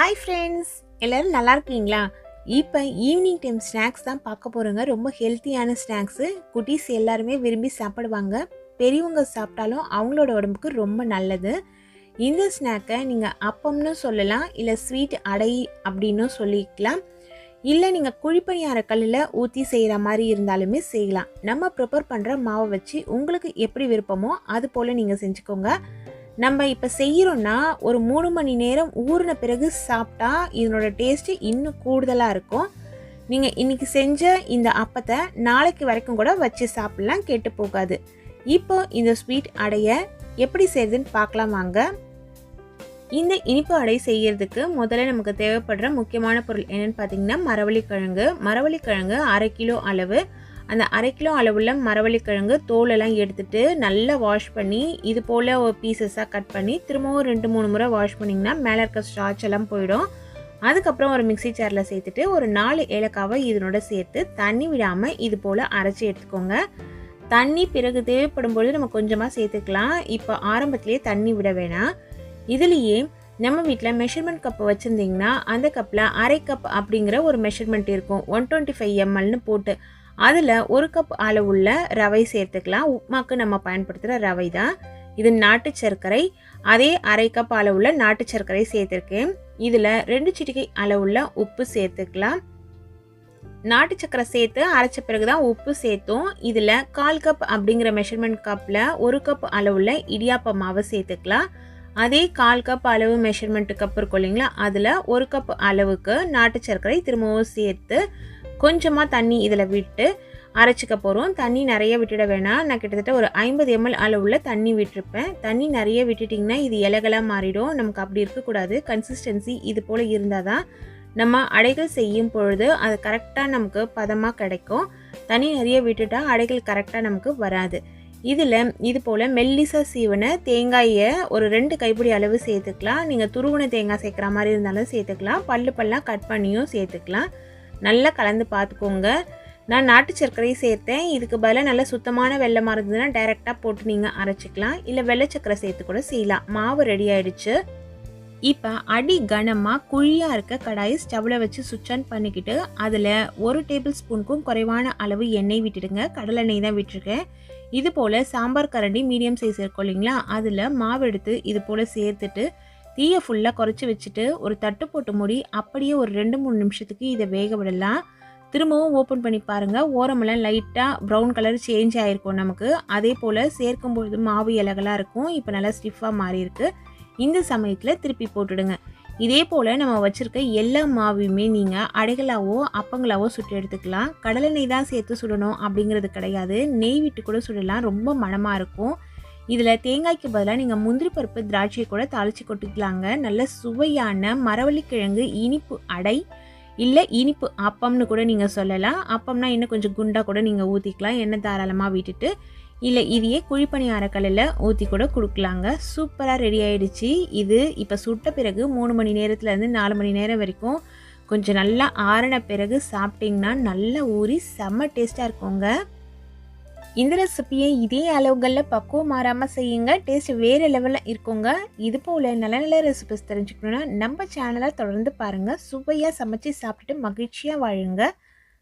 Hi friends எல்லோரும் நல்லா இருக்கீங்களா? இப்போ ஈவினிங் டைம் ஸ்நாக்ஸ் தான் பார்க்க போகிறோங்க ரொம்ப ஹெல்த்தியான ஸ்நாக்ஸு குட்டீஸ் எல்லாருமே விரும்பி சாப்பிடுவாங்க. பெரியவங்க சாப்பிட்டாலும் அவங்களோட உடம்புக்கு ரொம்ப நல்லது. இந்த ஸ்நாக்கை நீங்கள் அப்பம்னு சொல்லலாம் இல்லை ஸ்வீட் அடை அப்படின்னும் சொல்லிக்கலாம். இல்லை நீங்கள் குழிப்பணியார கல்லில் ஊற்றி செய்கிற மாதிரி இருந்தாலுமே செய்யலாம். நம்ம ப்ரிப்பேர் பண்ணுற மாவை வச்சு உங்களுக்கு எப்படி விருப்பமோ அது போல் நீங்கள் செஞ்சுக்கோங்க. நம்ம இப்போ செய்கிறோன்னா ஒரு மூணு மணி நேரம் ஊறின பிறகு சாப்பிட்டா இதனோட டேஸ்ட்டு இன்னும் கூடுதலாக இருக்கும். நீங்கள் இன்றைக்கி செஞ்ச இந்த அப்பத்தை நாளைக்கு வரைக்கும் கூட வச்சு சாப்பிட்லாம் கெட்டு போகாது. இப்போ இந்த ஸ்வீட் அடைய எப்படி செய்யுதுன்னு பார்க்கலாம் வாங்க. இந்த இனிப்பு அடை செய்கிறதுக்கு முதல்ல நமக்கு தேவைப்படுற முக்கியமான பொருள் என்னன்னு பார்த்தீங்கன்னா மரவள்ளிக்கிழங்கு. மரவள்ளிக்கிழங்கு அரை கிலோ அளவு அந்த அரை கிலோ அளவுள்ள மரவள்ளிக்கிழங்கு தோலெல்லாம் எடுத்துட்டு நல்லா வாஷ் பண்ணி இது போல் ஒரு பீசஸாக கட் பண்ணி திரும்பவும் ரெண்டு மூணு முறை வாஷ் பண்ணிங்கன்னா மேலே இருக்க ஸ்டாச் எல்லாம் போயிடும். அதுக்கப்புறம் ஒரு மிக்சி சேரில் சேர்த்துட்டு ஒரு நாலு ஏலக்காவை இதனோட சேர்த்து தண்ணி விடாமல் இது போல் அரைச்சி எடுத்துக்கோங்க. தண்ணி பிறகு தேவைப்படும் பொழுது நம்ம கொஞ்சமாக சேர்த்துக்கலாம். இப்போ ஆரம்பத்திலேயே தண்ணி விட வேணாம். இதுலேயே நம்ம வீட்டில் மெஷர்மெண்ட் கப் வச்சுருந்திங்கன்னா அந்த கப்பில் அரை கப் அப்படிங்கிற ஒரு மெஷர்மெண்ட் இருக்கும். ஒன் டுவெண்ட்டி ஃபைவ் எம்எல்னு போட்டு அதில் ஒரு கப் அளவுள்ள ரவை சேர்த்துக்கலாம். உப்மாக்கு நம்ம பயன்படுத்துகிற ரவை தான். இது நாட்டு சர்க்கரை. அதே அரை கப் அளவுள்ள நாட்டு சர்க்கரை சேர்த்துருக்கேன். இதில் ரெண்டு சிட்டிகை அளவுள்ள உப்பு சேர்த்துக்கலாம். நாட்டு சக்கரை சேர்த்து அரைச்ச பிறகு தான் உப்பு சேர்த்தோம். இதில் கால் கப் அப்படிங்கிற மெஷர்மெண்ட் கப்பில் ஒரு கப் அளவுள்ள இடியாப்ப மாவை சேர்த்துக்கலாம். அதே கால் கப் அளவு மெஷர்மெண்ட்டு கப் இருக்கும் இல்லைங்களா? அதில் ஒரு கப் அளவுக்கு நாட்டு சர்க்கரை திரும்பவும் சேர்த்து கொஞ்சமாக தண்ணி இதில் விட்டு அரைச்சிக்க போகிறோம் தண்ணி நிறைய விட்டுட வேணாம். நான் கிட்டத்தட்ட ஒரு ஐம்பது எம்எல் அளவுள்ள தண்ணி விட்டுருப்பேன். தண்ணி நிறைய விட்டுட்டிங்கன்னா இது இலகலாக மாறிடும். நமக்கு அப்படி இருக்கக்கூடாது கன்சிஸ்டன்சி இது போல் இருந்தால் தான் நம்ம அடைகள் செய்யும் பொழுது அது கரெக்டாக நமக்கு பதமாக கிடைக்கும். தண்ணி நிறைய விட்டுட்டால் அடைகள் கரெக்டாக நமக்கு வராது. இதில் இது போல் மெல்லிசா சீவன தேங்காயை ஒரு ரெண்டு கைப்பிடி அளவு சேர்த்துக்கலாம். நீங்கள் துருவன தேங்காய் சேர்க்குற மாதிரி இருந்தாலும் சேர்த்துக்கலாம். பல்லு பல்லாம் கட் பண்ணியும் சேர்த்துக்கலாம். நல்லா கலந்து பார்த்துக்கோங்க. நான் நாட்டு சர்க்கரையும் சேர்த்தேன். இதுக்கு பதிலாக நல்ல சுத்தமான வெள்ளமாக இருந்ததுன்னா டைரெக்டாக போட்டு நீங்கள் அரைச்சிக்கலாம். இல்லை வெள்ளை சர்க்கரை சேர்த்து கூட செய்யலாம். மாவு ரெடி ஆயிடுச்சு. இப்போ அடி கனமாக குழியாக இருக்க கடாயை ஸ்டவ்வில் வச்சு சுவிட்ச் ஆன் பண்ணிக்கிட்டு அதில் ஒரு டேபிள் ஸ்பூனுக்கும் குறைவான அளவு எண்ணெய் விட்டுடுங்க. கடலெண்ணெய் தான் விட்டுருக்கேன். இது போல் சாம்பார் கரண்டி மீடியம் சைஸ் இருக்கும் இல்லைங்களா? அதில் மாவு எடுத்து இது போல் சேர்த்துட்டு தீயை ஃபுல்லாக குறைச்சி வச்சுட்டு ஒரு தட்டு போட்டு மூடி அப்படியே ஒரு ரெண்டு மூணு நிமிஷத்துக்கு இதை வேக விடலாம். திரும்பவும் ஓப்பன் பண்ணி பாருங்கள் ஓரமெல்லாம் லைட்டாக ப்ரௌன் கலர் சேஞ்ச் ஆகிருக்கும் நமக்கு. அதே போல் சேர்க்கும்பொழுது மாவு இலகலாக இருக்கும். இப்போ நல்லா ஸ்டிஃபாக மாறியிருக்கு. இந்த சமயத்தில் திருப்பி போட்டுடுங்க. இதே போல் நம்ம வச்சுருக்க எல்லா மாவையுமே நீங்கள் அடைகளாவோ அப்பங்களாவோ சுட்டு எடுத்துக்கலாம். கடலெண்ணெய் தான் சேர்த்து சுடணும் அப்படிங்கிறது கிடையாது. நெய் விட்டு கூட சுடலாம். ரொம்ப மணமாக இருக்கும். இதில் தேங்காய்க்கு பதிலாக நீங்கள் முந்திரி பருப்பு திராட்சையை கூட தாளித்து கொட்டிக்கலாங்க. நல்ல சுவையான மரவள்ளிக்கிழங்கு இனிப்பு அடை இல்லை இனிப்பு அப்பம்னு கூட நீங்கள் சொல்லலாம். அப்பம்னா இன்னும் கொஞ்சம் குண்டாக கூட நீங்கள் ஊற்றிக்கலாம் எண்ணெய் தாராளமாக விட்டுட்டு இல்லை இதையே குழிப்பணியார கல்லில் ஊற்றி கூட கொடுக்கலாங்க. சூப்பராக ரெடி ஆகிடுச்சு இது இப்போ சுட்ட பிறகு மூணு மணி நேரத்துலேருந்து நாலு மணி நேரம் வரைக்கும் கொஞ்சம் நல்லா ஆறின பிறகு சாப்பிட்டிங்கன்னா நல்லா ஊறி செம்ம டேஸ்ட்டாக இருக்குங்க. இந்த ரெசிப்பியை இதே அளவுகளில் பக்குவம் மாறாமல் செய்யுங்க. டேஸ்ட் வேறு லெவலில் இருக்குங்க. இது போல் நல்ல நல்ல ரெசிபிஸ் தெரிஞ்சுக்கணுன்னா நம்ம சேனலை தொடர்ந்து பாருங்கள் சுவையாக சமைச்சு சாப்பிட்டுட்டு மகிழ்ச்சியாக வாழுங்க.